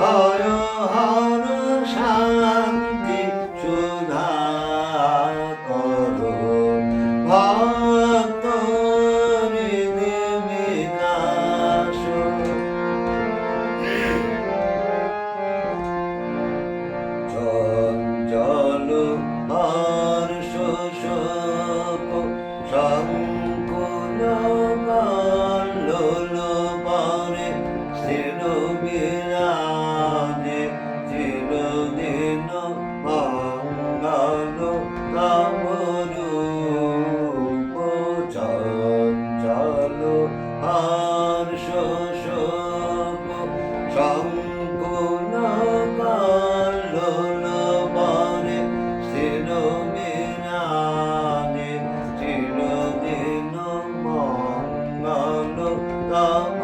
Ara শোক সংকুল কালোল বনে স্থির বিরাজে চিরদিন মঙ্গল তব